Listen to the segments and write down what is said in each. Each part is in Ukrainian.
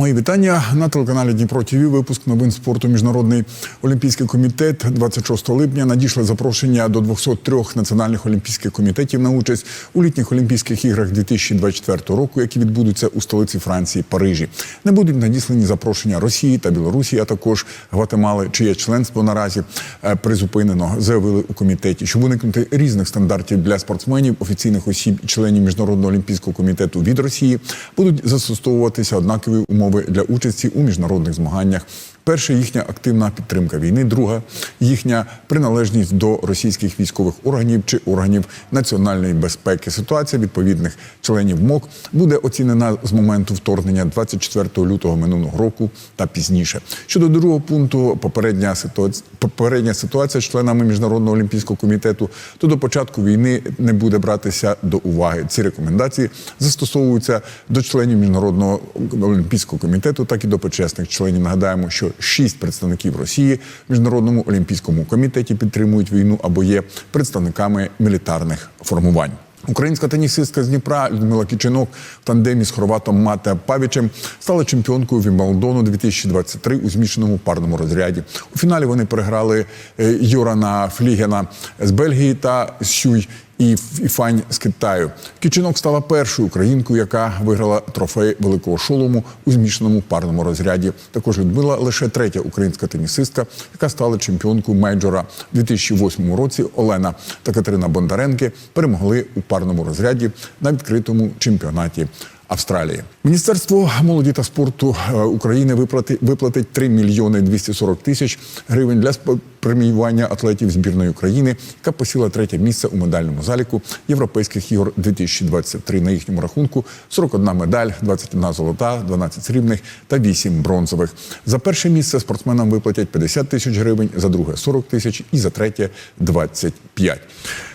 Мої вітання на телеканалі Дніпро ТВ. Випуск новин спорту. Міжнародний олімпійський комітет 26 липня надійшли запрошення до 203 національних олімпійських комітетів на участь у літніх Олімпійських іграх 2024 року, які відбудуться у столиці Франції Парижі. Не будуть надіслані запрошення Росії та Білорусі, а також Гватемали, чиє членство наразі е, призупинено, заявили у комітеті, щоб уникнути різних стандартів для спортсменів, офіційних осіб членів міжнародного олімпійського комітету від Росії будуть застосовуватися однакові умови для участі у міжнародних змаганнях. Перша їхня активна підтримка війни, друга їхня приналежність до російських військових органів чи органів національної безпеки. Ситуація відповідних членів МОК буде оцінена з моменту вторгнення 24 лютого минулого року та пізніше. Щодо другого пункту, попередня ситуація, попередня ситуація з членами міжнародного олімпійського комітету, то до початку війни не буде братися до уваги. Ці рекомендації застосовуються до членів міжнародного олімпійського комітету, так і до почесних членів. Нагадаємо, що шість представників Росії в міжнародному олімпійському комітеті підтримують війну або є представниками мілітарних формувань. Українська тенісистка з Дніпра Людмила Кічинок в тандемі з хорватом Мате Павічем стала чемпіонкою Вімблдону 2023 у змішаному парному розряді. У фіналі вони переграли е, Йорана Флігена з Бельгії та Сюй і Іфань з Китаю. Кічинок стала першою українкою, яка виграла трофей великого шолому у змішаному парному розряді. Також Людмила лише третя українська тенісистка, яка стала чемпіонкою мейджора у 2008 році. Олена та Катерина Бондаренки перемогли у парному розряді на відкритому чемпіонаті. Австралії міністерство молоді та спорту е, України виплати, виплатить 3 мільйони 240 тисяч гривень для преміювання атлетів збірної України, яка посіла третє місце у медальному заліку Європейських ігор 2023. На їхньому рахунку 41 медаль, 21 золота, 12 срібних та 8 бронзових. За перше місце спортсменам виплатять 50 тисяч гривень, за друге 40 тисяч і за третє 25.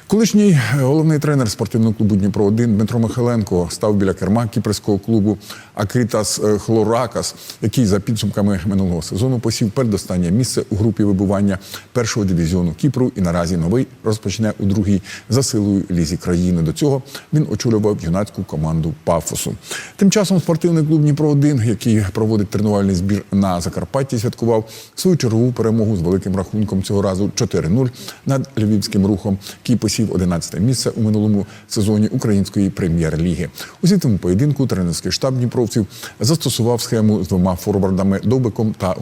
Колишній е, головний тренер спортивного клубу Дніпро 1 Дмитро Михайленко став біля керма кіпрського клубу Акритас е, Хлоракас, який за підсумками минулого сезону посів передостаннє місце у групі вибування першого дивізіону Кіпру і наразі новий розпочне у другій за силою лізі країни. До цього він очолював юнацьку команду Пафосу. Тим часом спортивний клуб Дніпро 1 який проводить тренувальний збір на Закарпатті, святкував свою чергову перемогу з великим рахунком цього разу 4-0 над львівським рухом, який посів 11 місце у минулому сезоні української прем'єр-ліги. У звітному поєдинку тренерський штаб дніпровців застосував схему з двома форвардами Довбиком та.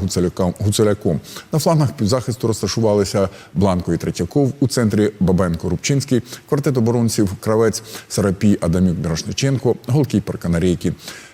Гуцеляком. На флангах півзахисту розташувалися Бланко і Третьяков, у центрі Бабенко Рубчинський, квартет оборонців Кравець Сарапій Адамюк Мірошниченко, голкіпер Канарейки.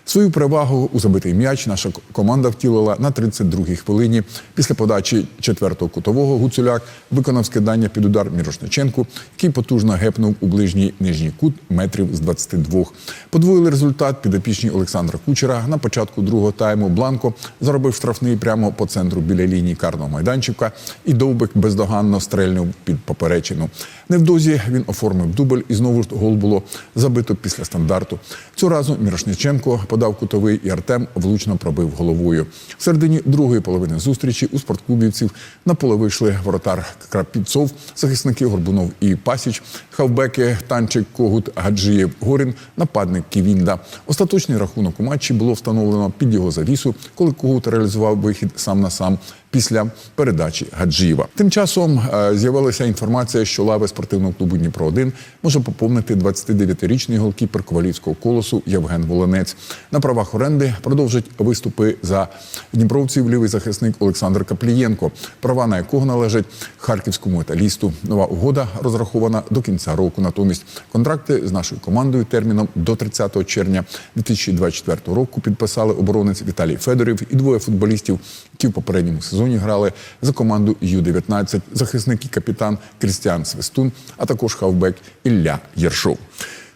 Свою перевагу у забитий м'яч наша команда втілила на 32-й хвилині. Після подачі четвертого кутового Гуцуляк виконав скидання під удар Мірошниченку, який потужно гепнув у ближній нижній кут метрів з 22. Подвоїли результат підопічні Олександра Кучера. На початку другого тайму Бланко заробив штрафний прямо по центру біля лінії карного майданчика, і Довбик бездоганно стрельнув під поперечину. Невдовзі він оформив дубль, і знову ж гол було забито після стандарту. Цього разу Мірошниченко подав кутовий, і Артем влучно пробив головою. В середині другої половини зустрічі у спортклубівців на поле вийшли воротар Крапіцов, захисники Горбунов і Пасіч, хавбеки Танчик, Когут, Гаджиєв, Горін, нападник Ківінда. Остаточний рахунок у матчі було встановлено під його завісу, коли Когут реалізував вихід сам на сам після передачі Гаджиєва. Тим часом е, з'явилася інформація, що лави спортивного клубу Дніпро 1 може поповнити 29-річний голкіпер ковалівського колосу Євген Волонець. На правах оренди продовжить виступи за дніпровців лівий захисник Олександр Каплієнко, права на якого належать харківському металісту. Нова угода розрахована до кінця року. Натомість контракти з нашою командою терміном до 30 червня 2024 року підписали оборонець Віталій Федорів і двоє футболістів, які в попередньому сезоні грали за команду Ю-19, захисник і капітан Крістіан Свистун, а також хавбек Ілля Єршов.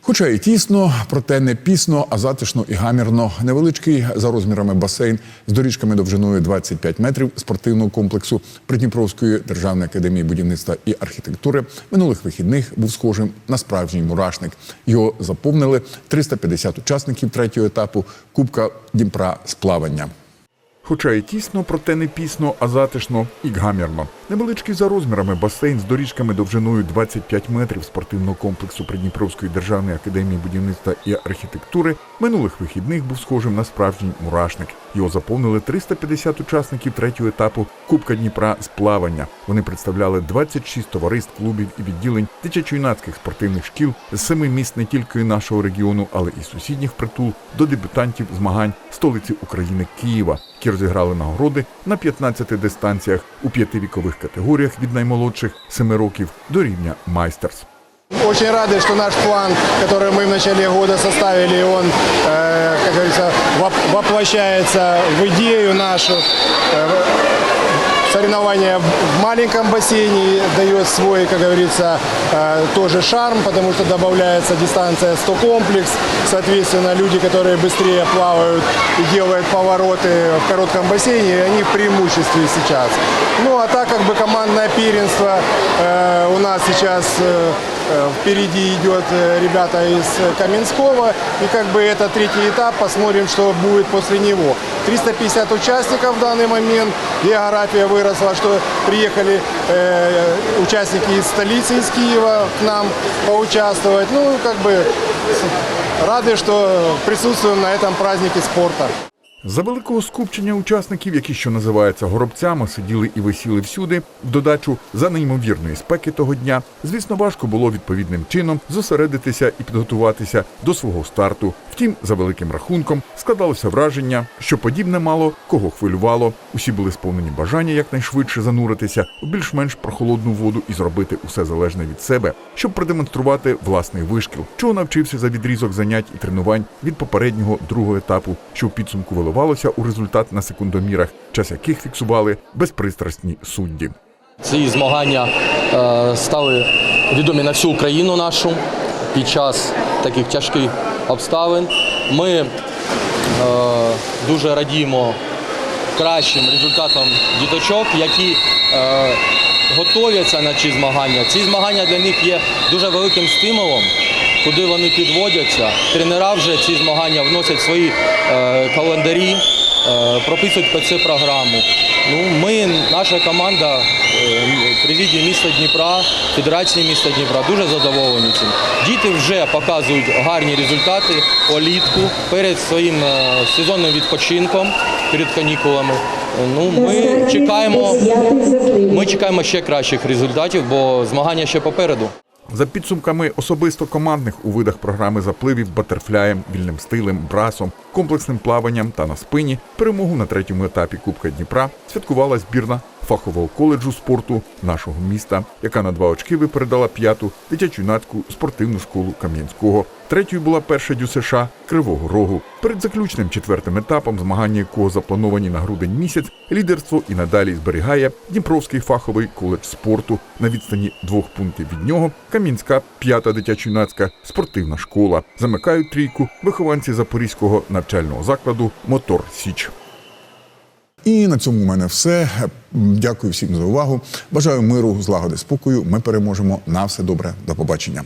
Хоча і тісно, проте не пісно, а затишно і гамірно. Невеличкий за розмірами басейн з доріжками довжиною 25 метрів спортивного комплексу Придніпровської державної академії будівництва і архітектури минулих вихідних був схожим на справжній мурашник. Його заповнили 350 учасників третього етапу Кубка Дніпра з плавання. Хоча і тісно, проте не пісно, а затишно і гамірно. Невеличкий за розмірами басейн з доріжками довжиною 25 метрів спортивного комплексу Придніпровської державної академії будівництва і архітектури минулих вихідних був схожим на справжній мурашник. Його заповнили 350 учасників третього етапу Кубка Дніпра з плавання. Вони представляли 26 товариств, клубів і відділень дитячо-юнацьких спортивних шкіл з семи міст не тільки нашого регіону, але і сусідніх притул до дебютантів змагань столиці України Києва, розіграли нагороди на 15 дистанціях у п'яти вікових категоріях від наймолодших 7 років до рівня майстерс. Очень рады, что наш план, который мы в начале года составили, он, э, как говорится, воп- воплощается в идею нашу. Соревнование в маленьком бассейне дает свой, как говорится, э, тоже шарм, потому что добавляется дистанция 100 комплекс. Соответственно, люди, которые быстрее плавают и делают повороты в коротком бассейне, они в преимуществе сейчас. Ну а так как бы командное первенство э, у нас сейчас э, впереди идет ребята из Каменского. И как бы это третий этап, посмотрим, что будет после него. 350 участников в данный момент. География выросла, что приехали э, участники из столицы, из Киева к нам поучаствовать. Ну, как бы с- рады, что присутствуем на этом празднике спорта. За великого скупчення учасників, які що називаються горобцями, сиділи і висіли всюди, в додачу за неймовірної спеки того дня, звісно, важко було відповідним чином зосередитися і підготуватися до свого старту. Втім, за великим рахунком складалося враження, що подібне мало кого хвилювало. Усі були сповнені бажання якнайшвидше зануритися в більш-менш прохолодну воду і зробити усе залежне від себе, щоб продемонструвати власний вишкіл, чого навчився за відрізок занять і тренувань від попереднього другого етапу, що в підсумку виливалося у результат на секундомірах, час яких фіксували безпристрасні судді. Ці змагання е, стали відомі на всю Україну нашу під час таких тяжких обставин. Ми е, дуже радіємо кращим результатам діточок, які е, готуються на ці змагання. Ці змагання для них є дуже великим стимулом, куди вони підводяться. Тренера вже ці змагання вносять свої е, календарі, е, прописують це програму. Ну, ми, наша команда, е, президії міста Дніпра, Федерації міста Дніпра дуже задоволені цим. Діти вже показують гарні результати олітку перед своїм сезонним відпочинком, перед канікулами. Ну, ми чекаємо, ми чекаємо ще кращих результатів, бо змагання ще попереду. За підсумками особисто командних у видах програми запливів батерфляєм, вільним стилем, брасом, комплексним плаванням та на спині перемогу на третьому етапі Кубка Дніпра святкувала збірна фахового коледжу спорту нашого міста, яка на два очки випередила п'яту дитячо-юнацьку спортивну школу Кам'янського. Третьою була перша ДЮСШ Кривого Рогу. Перед заключним четвертим етапом, змагання якого заплановані на грудень місяць, лідерство і надалі зберігає Дніпровський фаховий коледж спорту. На відстані двох пунктів від нього Кам'янська п'ята дитячо-юнацька спортивна школа. Замикають трійку вихованці Запорізького навчального закладу Мотор Січ. І на цьому у мене все. Дякую всім за увагу. Бажаю миру, злагоди, спокою. Ми переможемо. На все добре. До побачення.